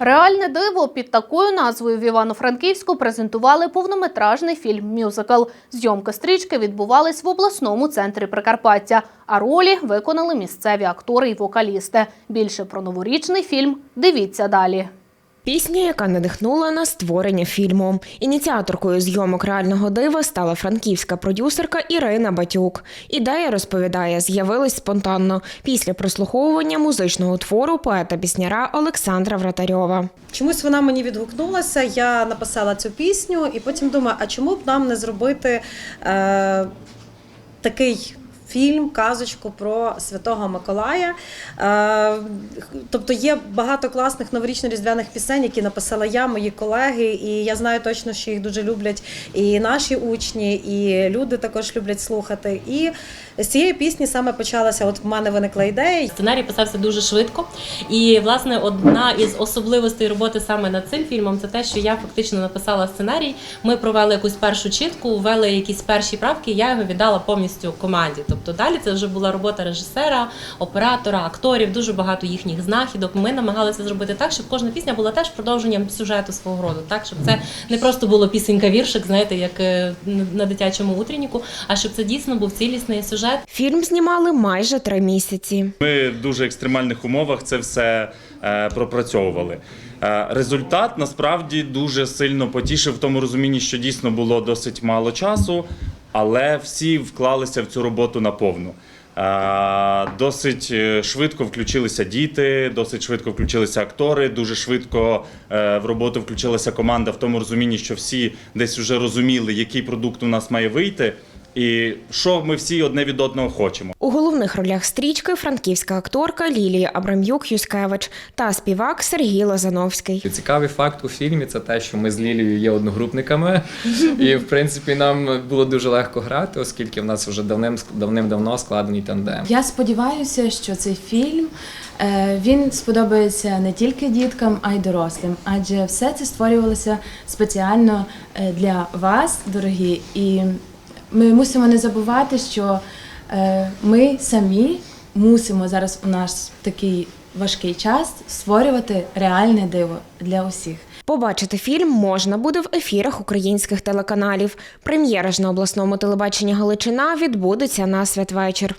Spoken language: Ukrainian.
Реальне диво під такою назвою в Івано-Франківську презентували повнометражний фільм Мюзикл. Зйомки стрічки відбувались в обласному центрі Прикарпаття, а ролі виконали місцеві актори й вокалісти. Більше про новорічний фільм дивіться далі. Пісня, яка надихнула на створення фільму. Ініціаторкою зйомок реального дива стала франківська продюсерка Ірина Батюк. Ідея розповідає, з'явилась спонтанно після прослуховування музичного твору поета-пісняра Олександра Вратарьова. Чомусь вона мені відгукнулася. Я написала цю пісню, і потім думаю, а чому б нам не зробити е, такий. Фільм, казочку про Святого Миколая. Е, тобто є багато класних новорічно-різдвяних пісень, які написала я, мої колеги, і я знаю точно, що їх дуже люблять і наші учні, і люди також люблять слухати. І з цієї пісні саме почалася. От в мене виникла ідея. Сценарій писався дуже швидко. І власне одна із особливостей роботи саме над цим фільмом це те, що я фактично написала сценарій. Ми провели якусь першу чітку, ввели якісь перші правки. Я його віддала повністю команді. Тобто далі це вже була робота режисера, оператора, акторів, дуже багато їхніх знахідок. Ми намагалися зробити так, щоб кожна пісня була теж продовженням сюжету свого роду, так щоб це не просто було пісенька віршик, знаєте, як е, на дитячому утренніку, а щоб це дійсно був цілісний сюжет. Фільм знімали майже три місяці. Ми в дуже екстремальних умовах це все е, пропрацьовували. Е, результат насправді дуже сильно потішив в тому розумінні, що дійсно було досить мало часу, але всі вклалися в цю роботу наповну. Досить е, швидко включилися діти, досить швидко включилися актори. Дуже швидко е, в роботу включилася команда в тому розумінні, що всі десь вже розуміли, який продукт у нас має вийти, і що ми всі одне від одного хочемо. У головних ролях стрічки франківська акторка Лілія Абрам'юк Юскевич та співак Сергій Лозановський. Цікавий факт у фільмі це те, що ми з Лілією є одногрупниками, і в принципі нам було дуже легко грати, оскільки в нас вже давним давним-давно складений тандем. Я сподіваюся, що цей фільм е, він сподобається не тільки діткам, а й дорослим, адже все це створювалося спеціально е, для вас, дорогі. І ми мусимо не забувати, що е, ми самі мусимо зараз у нас такий важкий час створювати реальне диво для усіх. Побачити фільм можна буде в ефірах українських телеканалів. Прем'єра ж на обласному телебаченні Галичина відбудеться на святвечір.